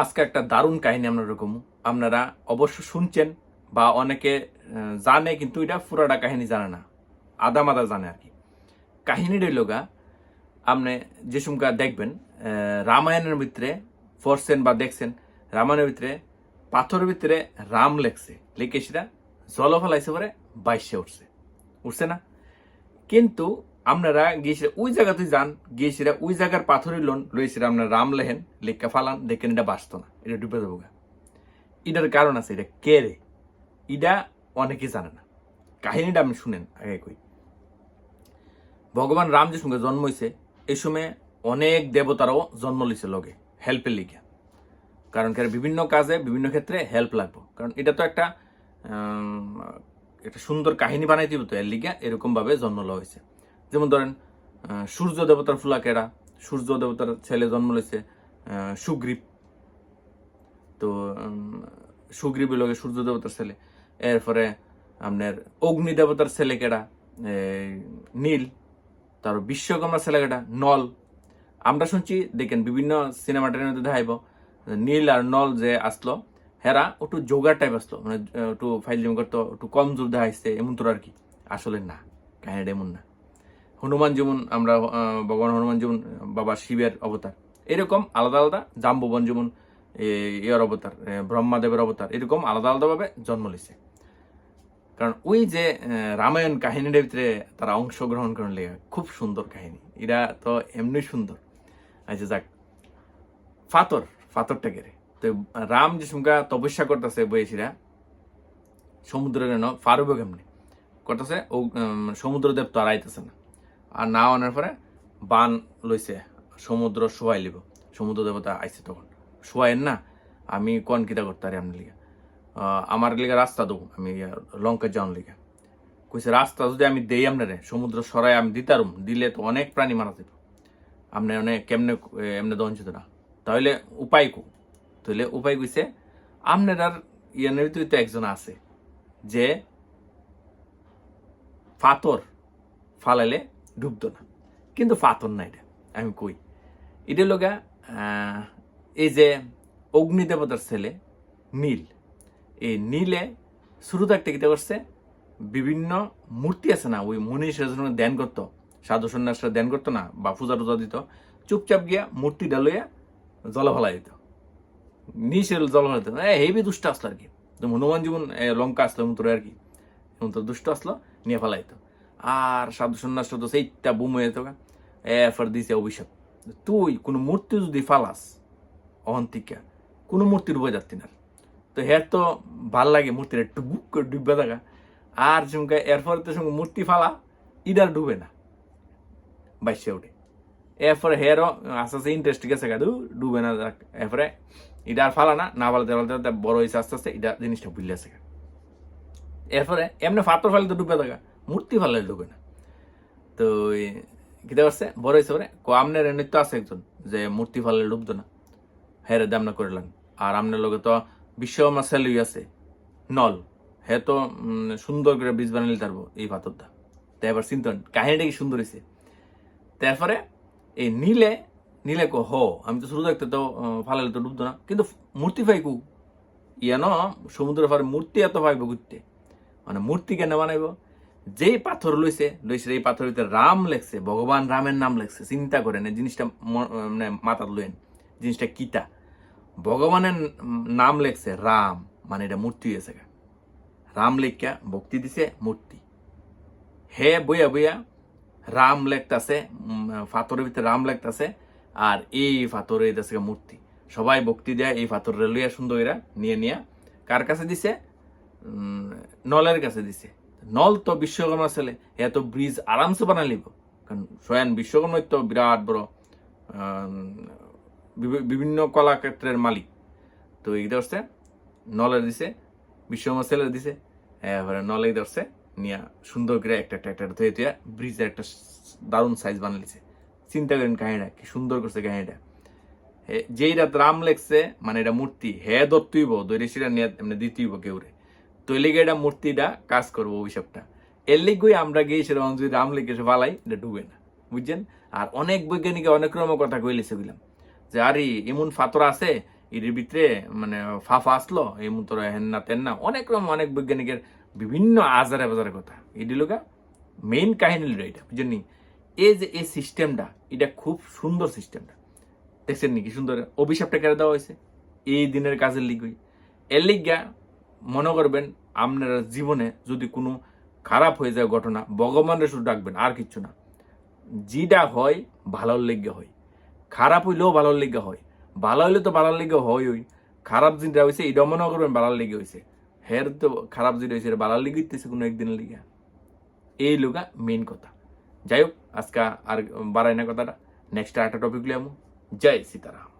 আজকে একটা দারুণ কাহিনী আমরা এরকম আপনারা অবশ্য শুনছেন বা অনেকে জানে, কিন্তু এটা পুরাটা কাহিনী জানে না। আদা মাদা জানে আর কি। কাহিনীর লোগা, আপনি যে সুমকা দেখবেন রামায়ণের ভিতরে পড়ছেন বা দেখছেন, রামায়ণের ভিতরে, পাথরের ভিতরে রাম লেখছে। লিখে সেটা জল ফলাইছে পরে বাইশে উঠছে। উঠছে না? কিন্তু আপনারা গিয়েছিলেন, ওই জায়গাতে যান গিয়েছিলা ওই জায়গার পাথরের লোন লইছিলেন আপনার রাম লেহেন লেখা ফালান, দেখেন এটা বাঁচত না, এটা ডুবে দেবো। এটার কারণ আছে, এটা কে রে? এটা অনেকে জানে না। কাহিনীটা আপনি শুনেন, আগে কই। ভগবান রাম যে সঙ্গে জন্ম হয়েছে এই সময় অনেক দেবতারাও জন্ম লিছে লগে হেল্পের লিগে। কারণ কি বিভিন্ন কাজে, বিভিন্ন ক্ষেত্রে হেল্প লাগবে। কারণ এটা তো একটা একটা সুন্দর কাহিনী বানাই দিব তো, এর লিগে এরকম ভাবে জন্ম লওয়া হয়েছে যেমন ধরেন সূর্য দেবতার ফুলাকেরা, সূর্য দেবতার ছেলে জন্ম লইছে সুগ্রীব। তো সুগ্রীব লগে সূর্য দেবতার ছেলে। এরপরে আপনার অগ্নি দেবতার ছেলে কেডা নীল তার বিশ্বকর্মার ছেলে নল। আমরা শুনছি, দেখেন, বিভিন্ন সিনেমা টেনের মধ্যে দেখাইব। নীল আর নল যে আসলো, হেরা একটু যোগার টাইপ আসলো মানে একটু ফাইলিং করতো, একটু কম জোর দেখাইছে, এমন তোর আর কি। আসলে না, কাহিনীটা এমন না। হনুমান যেমন আমরা ভগবান হনুমান যেমন বাবা শিবের অবতার, এরকম আলাদা আলাদা জাম্বুবন যেমন ইয়ার অবতার ব্রহ্মাদেবের অবতার, এরকম আলাদা আলাদাভাবে জন্ম লিছে কারণ ওই যে রামায়ণ কাহিনীর ভিতরে তারা অংশগ্রহণ করেন লেগে, খুব সুন্দর কাহিনী। এরা তো এমনি সুন্দর। আচ্ছা যাক, ফাতর ফাতরটা কেড়ে তো রাম যে সুমকা তপস্যা করতেছে বয়েছিরা সমুদ্রের ফারুব কেমনি? করতেছে, ও সমুদ্রদেব তো আর আইতেছে না। আর না আনার পরে বান লইছে, সমুদ্র শোয়াই লিব সমুদ্র দেবতা আইছে তখন। শোয়াইন না, আমি কোন কিতা করতে পারি আপনার লিগা? আমার লিগা রাস্তা দেবো আমি লঙ্কা যাওয়ার লিগা। কইছে, রাস্তা যদি আমি দেই আপনারে সমুদ্র সরাই আমি দিতারুম, দিলে তো অনেক প্রাণী মারা যাবে আপনি অনেক কেমনে এমনি দঞ্চিত না। তাহলে উপায় কো? তাহলে উপায় কইছে আপনার আর ভিতরে তো একজন আছে, যে ফাতর ফালাইলে ডুবতো না। কিন্তু ফাতর না এটা, আমি কই। এটা লোকা এই যে অগ্নি দেবতার ছেলে নীল, এই নীলে শুরু থাকতে কিতা করছে? বিভিন্ন মূর্তি আছে না, ওই মনীষের জন্য ধ্যান করতো, সাধু সন্ন্যাসরা ধ্যান করতো না, বা পূজা টুজা দিত, চুপচাপ গিয়া মূর্তিটা লইয়া জল ফেলাই দিত। নিচে জল ফেলাই দিত। হেবি দুষ্ট আসলো আর কি। হনুমান জীবন লঙ্কা আসলো তোর আর কি, এমন তোর দুষ্ট আসলো, নিয়ে ফেলাইত আর সাধু সন্ন্যাস তো সেইটা বুম হয়ে যেত এরপর দিছে অভিশাপ। তুই কোনো মূর্তি যদি ফালাস, অহন্তিকা, কোনো মূর্তি ডুবে যাচ্ছি না। তো হের তো ভালো লাগে মূর্তির একটু বুক করে ডুববে থাকা। আর সঙ্গে এরপর তো সঙ্গে মূর্তি ফালা ইডার ডুবে না। বাইশে উঠে। এরপরে হেরও আস্তে আস্তে ইন্টারেস্ট গেছে কাদু ডুবে না এরপরে আর ফালা না না ফালাতে ফালাতে বড় হয়েছে আস্তে আস্তে এটা জিনিসটা ভুলে আছে এরপরে এমনি ফাতর ফালে তো ডুবে থাকা। মূর্তি ফালে ডুবে না। তো কিতে করছে বড় হয়েছে পরে, কো, আমনের নৃত্য আছে একজন, যে মূর্তি ফালে ডুবতো না। হেরে দাম না করলেন আর আমনের লগে তো বিশ্বকর্মা সেলুই আছে, নল। হে তো সুন্দর করে বীজ বানাইলে পারব এই পাথরটা। তাই এবার চিন্তন কাহিনীটা কি সুন্দর হয়েছে তারপরে এই নীলে নীলে কো, হো, আমি তো শুরু দেখতে তো ফালালে তো ডুবতো না। কিন্তু মূর্তি পাইকু ইয়ানো সমুদ্র পারে মূর্তি এত পাইব ঘুরতে মানে মূর্তি কেন বানাইব? যেই পাথর লইছে লইছে এই পাথর ভিতরে রাম লেখছে, ভগবান রামের নাম লেখছে, চিন্তা করেন, এই জিনিসটা মানে মাথার লইন, জিনিসটা কিতা? ভগবানের নাম লেখছে রাম মানে এটা মূর্তি হয়েছে রাম লেখা ভক্তি দিছে মূর্তি। হে বইয়া বইয়া রাম লেখতাছে ফাতরের ভিতরে রাম লেখতাছে, আর এই ফাতরে দিতেছে মূর্তি। সবাই ভক্তি দেয় এই ফাতর লইয়া সুন্দর এরা নিয়ে নিয়া কার কাছে দিছে? নলের কাছে দিছে। নল তো বিশ্বকর্মা ছেলে এত ব্রিজ আরামসে বানালিব কারণ স্বয়ং বিশ্বকর্মা তো বিরাট বড় বিভিন্ন কলাক্ষেত্রের মালিক। তো এই ধরছে নলে দিছে, বিশ্বকর্মা ছেলে দিছে এবারে নলে ধরছে, নিয়া সুন্দর করে একটা একটা একটা ধুয়ে ধুয়ে ব্রিজের একটা দারুণ সাইজ বানালিছে চিন্তা করেন কাহিনীটা, কি সুন্দর করছে কাহিনীটা। যেই রাত রাম লেখছে মানে এটা মূর্তি, হে দত্তইব দৈরে সেটা নিয়ে এমনি দিতেইব কেউরে। তৈলিগে এটা মূর্তিটা কাজ করব অভিশাপটা। এর লিগুই আমরা গিয়ে সেরকম যদি রাম লিখে ফালাই, এটা ডুবে না। বুঝছেন? আর অনেক বৈজ্ঞানিক অনেক রকম কথা কইলেছে বুঝলাম যে, আরে, এমন ফাতর আছে এর ভিতরে মানে ফাফা আসলো এই মতো হেন না তেন না। অনেক রকম অনেক বৈজ্ঞানিকের বিভিন্ন আজারে বাজারে কথা। এটি লোকা মেইন কাহিনী এটা বুঝলি এই যে, এই সিস্টেমটা এটা খুব সুন্দর সিস্টেমটা দেখছেন নাকি সুন্দর? অভিশাপটা কেড়ে দেওয়া হয়েছে? এই দিনের কাজের লিগই। এর লিগা মনে করবেন আপনার জীবনে যদি কোনো খারাপ হয়ে যায় ঘটনা, ভগবানের শুধু ডাকবেন, আর কিচ্ছু না। যেটা হয়, ভালোর লেগে হয়। খারাপ হইলেও ভালোর লেগে হয়। ভালো হইলে তো ভালোর লেগে হয় ওই খারাপ যেটা হয়েছে এটা মনে করবেন ভালোর লেগে হয়েছে হের তো খারাপ যেটা হয়েছে ভালোর লেগে হইতেছে কোনো একদিনের লেগে। এই লোকা মেন কথা। যাই হোক, আজকে আর বাড়াই না কথাটা। নেক্সট একটা টপিক লিয়ামু জয় সীতারাম।